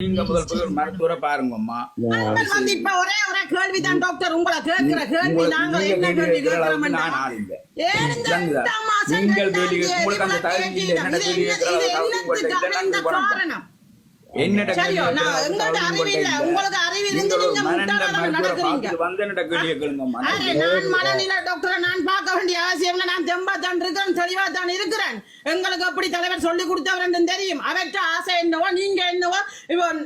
நீங்க முதல் போய் ஒரு மருத்துவரை பாருங்கம்மா. வந்து இப்ப ஒரே ஒரே கேள்விதான் டாக்டர் உங்களை கேட்கிற கேள்வி நீங்க என்ன கேள்வி நீங்கள் கேள்வி உங்களுக்கு அந்த தகுதி இல்லை, கேள்வி. காரணம்? எங்களுக்கு அப்படி தலைவர் சொல்லி கொடுத்தவர் தெரியும். அவற்ற ஆசை என்னவோ நீங்க என்னவோ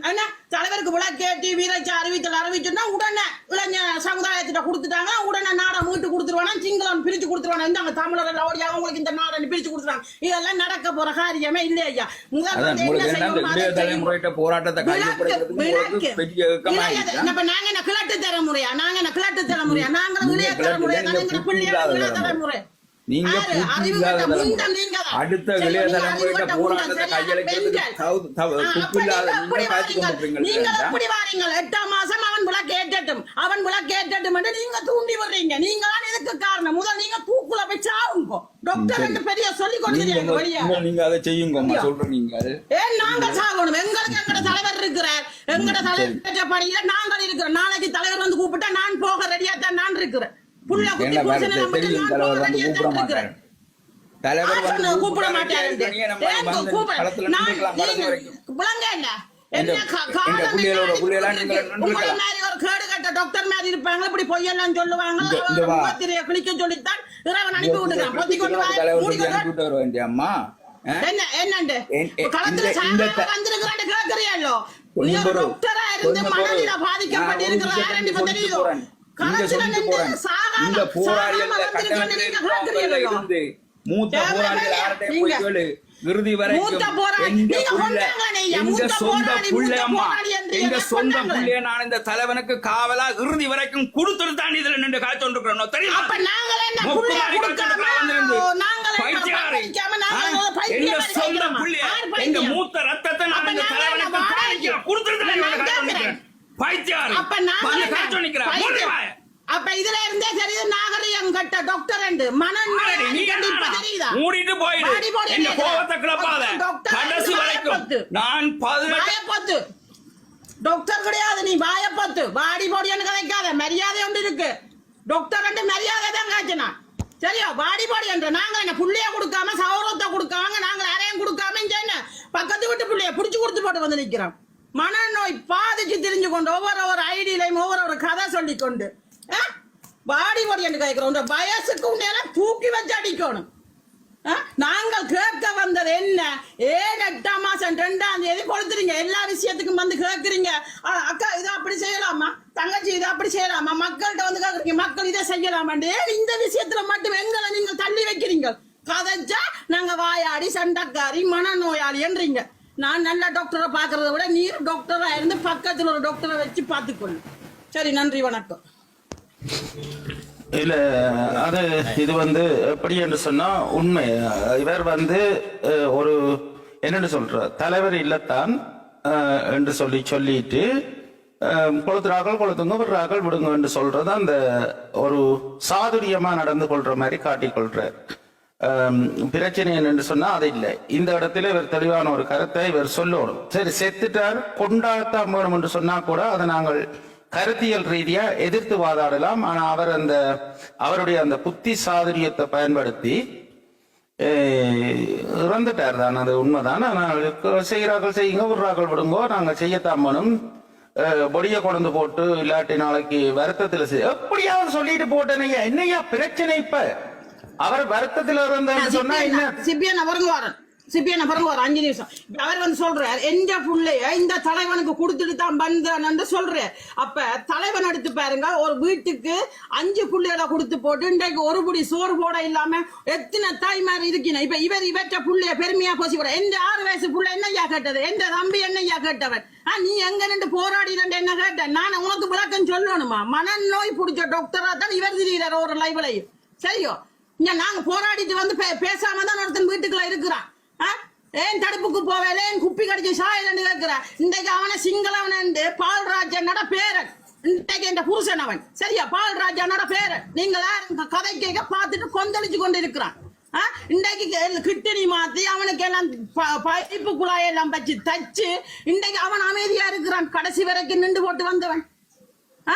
என்ன தலைவருக்கு விளக்கேற்றி வீரச்சி அறிவித்தல் அறிவிச்சுன்னா உடனே இளைஞ சமுதாயத்திட்ட கொடுத்துட்டாங்க உடனே நாடை மீட்டு கொடுத்துருவானா சிங்களம் பிரிச்சு கொடுத்துருவானா இந்த தமிழர் ஓடி அவங்களுக்கு இந்த நாடை பிரிச்சு கொடுத்துருவாங்க. இதெல்லாம் நடக்க போற காரியமே இல்லை ஐயா. உங்களுக்கு உங்களுக்கு நாங்க என்ன கிழட்டு தலைமுறையா நாங்க என்ன கிழட்டு தலைமுறையா நாங்களும் நீங்க இளைய தலைமுறையா நீங்க தலைமுறை. நீங்க. அடுத்த நீங்க தலைமுறையிட்ட போராட்டத்தை கையளிக்கிறதுக்கு எட்டாம் மாசம் அவன் விளக்கு ஏற்றட்டும் அவன் விளக்கு ஏற்றட்டும் என்று நீங்க தூண்டி விடுறீங்க. நீங்க தான் இதுக்கு காரணம்? முதல் நீங்க தூக்குல போய் சாவுங்க. டாக்டர் என்று பெரிய சொல்லி வழியா? உங்க- நீங்க அதை நீங்க அது ஏன் நாங்க சாகணும். எங்களுக்கு எங்கட தலைவர் இருக்கிறார். எங்கட தலைவர் படியில நாங்கள் இருக்கிறோம். நாளைக்கு தலைவர் வந்து கூப்பிட்டா நான் போக ரெடியா தான் நான் இருக்கிறேன். தெரியும் தலைவர் வந்து கூப்பிட மாட்டாரு. தலைவர் வந்து கூப்பிட மாட்டாரு என்ன? டாக்டர் மாதிரி இருப்பாங்க இப்படி பொய்யெல்லாம் சொல்லுவாங்க சொல்லித்தான் இறைவன் அனுப்பி பொத்தி கொண்டு வர அம்மா என்னண்டு? களத்துல வந்திருக்கிறான்னு கேக்குறியல்லோ நீ. டாக்டரா இருந்து. மனநிலை தெரியுதோ. இங்க சொல்லிட்டு போறேன். இந்த போராளிகள் மூத்த போராளிகள் போய் கேளு. இறுதி வரைக்கும். எங்க சொந்த புள்ள அம்மா, எங்க சொந்த? புள்ளைய நான் இந்த தலைவனுக்கு காவலா இறுதி வரைக்கும் கொடுத்துட்டு தான் இதுல நின்று தெரியுமா? நாங்கள் ஒரு பைத்தியம் எங்க சொந்த? புள்ளைய, எங்க? மூத்த ரத்தத்தை நான் இந்த தலைவனுக்கு கொடுத்துட்டு தான் நான். பைத்தியாரி. அப்ப என்ன? வாயை. அப்ப இதுல இருந்தே தெரியுது நாகரிகம் கட்ட டாக்டர் என்று? தெரியுதா? மூடிட்டு போயிடு. இல்லையா? கோபத்தை கிளப்பாத? டாக்டர் கடைசி வரைக்கும். நான் பதினெட்டு டாக்டர் கிடையாது நீ வாயப்பத்து வாடி போடின்னு கதைக்காத. மரியாதை ஒன்று இருக்கு. டாக்டர் வந்து மரியாதை தான் காய்ச்சினா சரியா? வாடி போடி என்ற. நாங்க என்ன புள்ளைய கொடுக்காம சௌரத்தை கொடுக்காம நாங்க யாரையும் கொடுக்காம இங்க என்ன? பக்கத்து வீட்டு புள்ளைய புடிச்சு கொடுத்து போட்டு வந்து நிக்கிறோம். மனநோய் பாதிச்சு தெரிஞ்சு கொண்டு ஒவ்வொரு ஒரு ஐடியிலையும் ஒவ்வொரு ஒரு கதை சொல்லி பாடி ஆ? என்று கேட்கிறோம். வயசுக்கு உன்னையெல்லாம் தூக்கி வச்சு அடிக்கணும். ஆ? நாங்கள் கேட்க வந்தது என்ன? ஏன் எட்டாம் மாசம் ரெண்டாம் தேதி கொடுத்துறீங்க? எல்லா விஷயத்துக்கும் வந்து கேட்குறீங்க. அக்கா இதை அப்படி செய்யலாமா? தங்கச்சி இதை அப்படி செய்யலாமா? மக்கள்கிட்ட வந்து கேட்குறீங்க. மக்கள் இதை செய்யலாமாண்டு இந்த விஷயத்துல மட்டும் எங்களை நீங்கள் தள்ளி வைக்கிறீங்க? கதைச்சா நாங்க வாயாடி சண்டைக்காரி மனநோயாளி என்றீங்க. நான் நல்ல டாக்டரை பார்க்கறத விட நீர் டாக்டரா இருந்து பக்கத்தில் ஒரு டாக்டரை வச்சு பார்த்துக்கொள்ளு சரி நன்றி வணக்கம். இல்ல அது இது வந்து எப்படி என்று சொன்னா உண்மை. இவர் வந்து ஒரு என்னன்னு சொல்ற தலைவர் இல்லத்தான் என்று சொல்லி சொல்லிட்டு கொளுத்துறாக்கள் கொளுத்துங்க விடுறாக்கள் விடுங்க என்று சொல்றது அந்த ஒரு சாதுரியமா நடந்து கொள்ற மாதிரி காட்டிக்கொள்ற பிரச்சனை என்னன்னு சொன்னா அது இல்லை. இந்த இடத்துல இவர் தெளிவான ஒரு கருத்தை இவர் சொல்லணும். சரி செத்துட்டார் கொண்டாடத்தான் வேணும் என்று சொன்னா கூட அதை நாங்கள் கருத்தியல் ரீதியா எதிர்த்து வாதாடலாம். ஆனா அவர் அந்த அவருடைய அந்த புத்தி சாதுரியத்தை பயன்படுத்தி இறந்துட்டார் தான். அது உண்மைதான். ஆனால் செய்கிறார்கள் செய்யுங்க விடுறார்கள் விடுங்கோ நாங்க செய்யத்தான் வேணும். பொடிய கொண்டு போட்டு இல்லாட்டி நாளைக்கு வருத்தத்துல செய் எப்படியாவது சொல்லிட்டு போட்டேனையா என்னையா பிரச்சனை இப்ப? அவர் வருத்தத்துல இருந்தேன்னு சொன்னா என்ன? சிபிஎன் வருங்குவாரன் சிபிஎன் ஒரு அஞ்சு நிமிஷம். அவர் வந்து சொல்றார் எந்த புள்ளைய இந்த தலைவனுக்கு கொடுத்துட்டு தான் பண்றான்னு சொல்றாரு. அப்ப தலைவன் எடுத்து பாருங்க ஒரு வீட்டுக்கு அஞ்சு புள்ளைகளை கொடுத்து போட்டு இன்றைக்கு ஒரு புடி சோறு போட இல்லாம எத்தனை தாய்மார் இருக்கணும். இப்ப இவர் இவற்ற புள்ளைய பெருமையா போசி கூட எந்த ஆறு வயசு புள்ள என்னையா கேட்டது? எந்த தம்பி என்னையா கேட்டவன்? ஆ, நீ எங்க நின்று போராடி என்ன கேட்ட? நான் உனக்கு விளக்கம் சொல்லணுமா? மனநோய் பிடிச்ச டாக்டரா தான் இவர் திரிகிறார் ஒரு லைவ்லையும் சரியோ? இங்க நாங்க போராடிட்டு வந்து பே- பேசாம தான் ஒருத்தன் வீட்டுக்குள்ள இருக்கிறான். ஏன் தடுப்புக்கு போவேல ஏன் குப்பி கடிச்சு சாயலன்னு கேட்கிற? இன்றைக்கு அவனை சிங்களவன் பால்ராஜனோட பேரன் இன்றைக்கு என் புருஷன் அவன். சரியா? பால்ராஜனோட பேரன் நீங்களா கதை கேட்க பார்த்துட்டு கொந்தளிச்சு கொண்டு இருக்கிறான் ஆ? இன்றைக்கு கே- கிட்டணி மாத்தி அவனுக்கு எல்லாம் ப- குழாய் எல்லாம் வச்சு தச்சு இன்றைக்கு அவன் அமைதியா இருக்கிறான். கடைசி வரைக்கும் நின்று போட்டு வந்தவன். ஆ?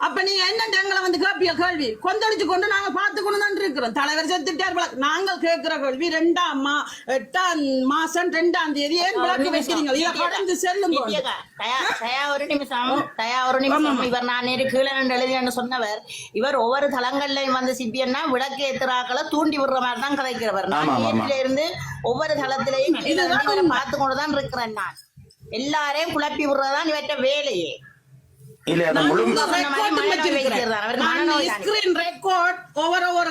அப்ப நீங்க என்ன எங்களை வந்து கேப்பிய கேள்வி? கொந்தளிச்சு கொண்டு நாங்க பார்த்து கொண்டு தான் இருக்கிறோம். தலைவர் செத்துட்டார் விளக்கு நாங்கள் கேட்கிற கேள்வி ரெண்டாம் மா எட்டாம் மாசம் ரெண்டாம் தேதி ஏன் விளக்கு வைக்கிறீங்க? இதை கடந்து செல்லுங்க நித்யகா, தயா தயா ஒரு நிமிஷம் தயா ஒரு நிமிஷம். இவர் நான் நேரு கீழே எழுதினு சொன்னவர். இவர் ஒவ்வொரு தளங்கள்லயும் வந்து சிப்பியன்னா விளக்கு ஏத்துறாக்களை தூண்டி விடுற மாதிரி தான் கதைக்கிறவர். நான் இருந்து ஒவ்வொரு தளத்திலையும் கீழே நின்று இவரை பார்த்து கொண்டுதான் இருக்கிறேன் நான். எல்லாரையும் குழப்பி விடுறதுதான் இவற்ற வேலையே. இல்ல அந்த முழு தானே. ரெக்கார்ட் ஒவ்வொரு ஒரு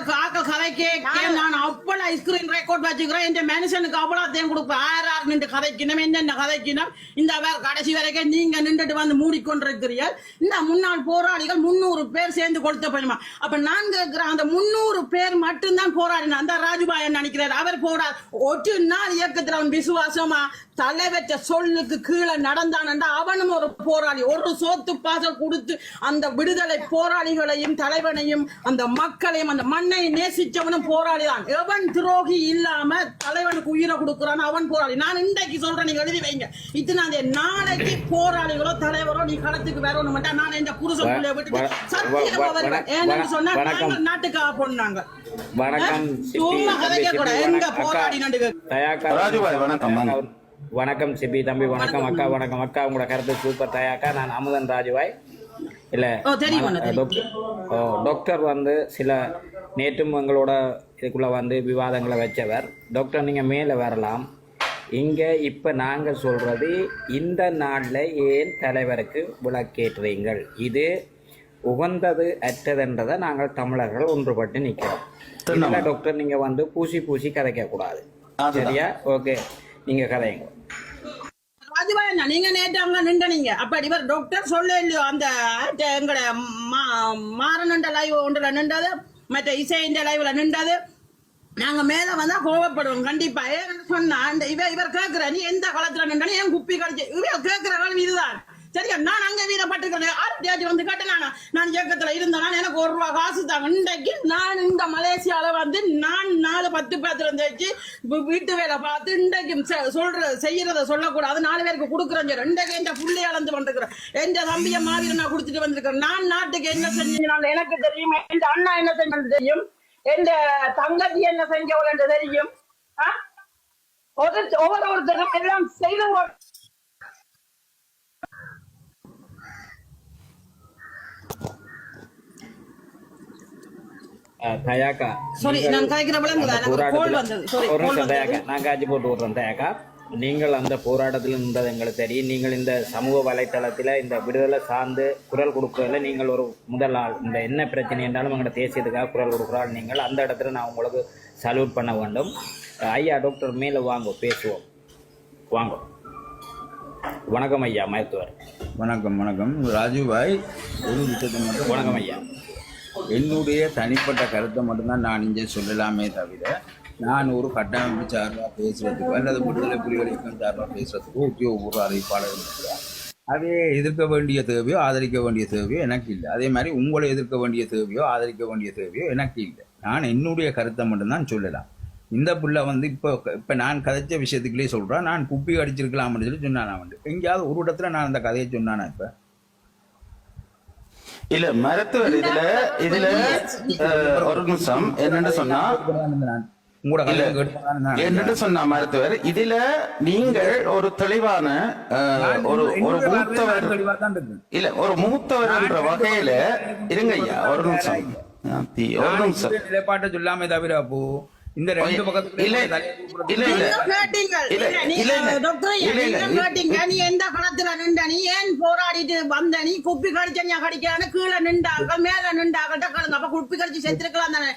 கதை கேட்க நான் அவ்வளவு ஸ்கிரீன் ரெக்கார்ட் வச்சுக்கிறேன். இந்த மனுஷனுக்கு அவ்வளோத்தையும் கொடுப்பேன். ஆறு ஆறு நின்று கதைக்கணும் என்னென்ன கதைக்கணும். இந்த வேற கடைசி வரைக்கும் நீங்க நின்றுட்டு வந்து மூடிக்கொண்டிருக்கிறீர்கள். இந்த முன்னாள் போராளிகள் முன்னூறு பேர் சேர்ந்து கொடுத்த பணிமா அப்ப நான் கேட்கிறேன் அந்த முன்னூறு பேர் மட்டும்தான் போராடினா. அந்த ராஜுபாய் நினைக்கிறார்? அவர் போரா ஒரு நாள் இயக்கத்தில் அவன் விசுவாசமா? தலைவற்ற சொல்லுக்கு கீழே நடந்தான்டா அவனும் ஒரு போராளி. ஒரு சோத்து பாசல் கொடுத்து அந்த விடுதலை போராளிகளையும் தலைவனையும் அந்த மக்களையும் அந்த மண்ணை நேசிச்சவனும் போராளி தான் எவன் துரோகி இல்லாம தலைவனுக்கு உயிரை கொடுக்குறான் அவன் போராளி. நான் இன்றைக்கு சொல்றேன் நீங்க எழுதி வைங்க. இத்தனாந்தே நாளைக்கு போராளிகளோ தலைவரோ நீ களத்துக்கு வரணும் மாட்டா நான் இந்த புருஷன் பிள்ளைய விட்டுட்டு வ- சத்தியமா ஏன்னு சொன்னா நாட்டுக்காக பொண்ணாங்க. வணக்கம். சும்மா சிப்பி, தம்பி, வணக்கம். அக்கா, வணக்கம், வாங்க. வணக்கம் சிபி தம்பி வணக்கம் அக்கா வணக்கம் அக்கா. உங்களோட கருத்து சூப்பர் தயாக்கா. நான் அமுதன் ராஜுபாய். இல்ல. டாக்டர் வந்து சில நேற்றும் எங்களோட இதுக்குள்ள வந்து விவாதங்களை வச்சவர். டாக்டர் நீங்க மேலே வரலாம். இங்க இப்ப நாங்க சொல்றது இந்த நாள்ல ஏன் தலைவருக்கு விளக்கேற்றுறீங்கள் இது உகந்தது அற்றதென்றதை நாங்கள் தமிழர்கள் ஒன்றுபட்டு நிற்கிறோம் இதுல டாக்டர் நீங்க வந்து பூசி பூசி கதைக்க கூடாது. சரியா? ஓகே நீங்க கதைங்க. ராஜபாய் அண்ணா, நீங்க நேற்று அங்க நின்றனீங்க அப்ப இவர் டாக்டர் சொல்ல இல்லையோ அந்த எங்கட மாறனண்ட லைவ் ஒன்றுல நின்றது மற்ற இசைன்ற லைவ்ல நின்றது. நாங்க மேல வந்தா கோவப்படுவோம் கண்டிப்பா. ஏன்னு சொன்னா அந்த இவ இவர் கேக்குற நீ எந்த காலத்துல நின்றனு ஏன் குப்பி கடிச்சு இவர் கேக்குற கேள்வி இதுதான். சரியா நான் அங்க வீரப்பட்டிருக்கேன் ஆர்டிஆர்டி வந்து கேட்டேன் நான் இயக்கத்துல இருந்தேன் எனக்கு ஒரு ரூபா காசு தான். இன்றைக்கு நான் இந்த மலேசியால வந்து நான் நாலு பத்து பேத்துல தேய்ச்சி வீட்டு வேலை பார்த்து இன்றைக்கு செ- சொல்ற செய்யறத சொல்லக்கூடாது. நாலு பேருக்கு கொடுக்குறேன் சொல்லி. இன்றைக்கு இந்த புள்ளி அளந்து வந்துருக்கிறேன் என் தம்பிய மாதிரி நான் கொடுத்துட்டு வந்திருக்கிறேன். நான் நாட்டுக்கு என்ன செஞ்சீங்க எனக்கு தெரியும். என் அண்ணா என்ன செஞ்சது தெரியும்? என் தங்கச்சி என்ன செஞ்சவள் என்று தெரியும்? ஆ? ஒரு ஒவ்வொரு ஒருத்தரும் எல்லாம் செய்து அஹ், தயாக்கா Sorry, நீங்கள் நான் கதைக்கிற விளங்குதா? அந்த எனக்கு ஒரு call போராட்டத்துல- வந்தது. Sorry, ஒரு call நிமிஷம் வந்தது. தயாக்கா நான் காட்சி போட்டு விடுறேன் தயாக்கா நீங்கள் அந்த போராட்டத்தில் இருந்தது எங்களுக்கு தெரியும் நீங்கள் இந்த சமூக வலைத்தளத்தில் இந்த விடுதலை சார்ந்து குரல் கொடுக்கறதுல நீங்கள் ஒரு முதல் ஆள் இந்த என்ன பிரச்சனை என்றாலும் எங்களோட தேசியத்துக்காக குரல் கொடுக்குறாள் நீங்கள் அந்த இடத்துல நான் உங்களுக்கு சல்யூட் பண்ண வேண்டும் ஐயா டாக்டர் மேலே வாங்க பேசுவோம் வாங்க வணக்கம் ஐயா மருத்துவர் வணக்கம் வணக்கம் ஒரு விஷயத்தை மட்டும் வணக்கம் ஐயா என்னுடைய தனிப்பட்ட கருத்தை மட்டும்தான் நான் இங்கே சொல்லலாமே தவிர நான் ஒரு கட்டமைப்பு சார்பாக பேசுறதுக்கு அல்லது விடுதலை புலிகள் இயக்கம் சார்பாக பேசுறதுக்கு முக்கிய ஒரு அறிவிப்பாளர் அதே எதிர்க்க வேண்டிய தேவையோ ஆதரிக்க வேண்டிய தேவையோ எனக்கு இல்லை. அதே மாதிரி உங்களை எதிர்க்க வேண்டிய தேவையோ ஆதரிக்க வேண்டிய தேவையோ எனக்கு இல்லை. நான் என்னுடைய கருத்தை மட்டும்தான் சொல்லலாம். இந்த புள்ள வந்து இப்போ இப்போ நான் கதைச்ச விஷயத்துக்குள்ளே சொல்கிறேன் நான் குப்பி அடிச்சிருக்கலாம்னு சொல்லி சொன்னான் வந்து. எங்கேயாவது ஒரு இடத்துல நான் அந்த கதையை சொன்னானா இப்போ? இல்ல மருத்துவர் இதுல இதுல ஒரு நிமிஷம். என்னன்னு சொன்னா என்னன்னு சொன்னா மருத்துவர் இதுல நீங்கள் ஒரு தெளிவான ஒரு ஒரு மூத்தவர் இல்ல ஒரு மூத்தவர் என்ற வகையில இருங்க ஐயா நிமிஷம். ஒரு நிமிஷம். நிலைப்பாட்டை சொல்லாமே தவிர அப்போ இந்த ரெண்டு பக்கத்துல இல்ல இல்ல நீ, எந்த களத்துல நின்ற? நீ ஏன் போராடிட்டு வந்த? நீ குப்பி கடிச்சனியா கடிக்கான்னு கீழே நின்றாங்க மேல நின்றாங்க கேளுங்க அப்ப குப்பி கடிச்சு செத்துருக்கலாம் தானே?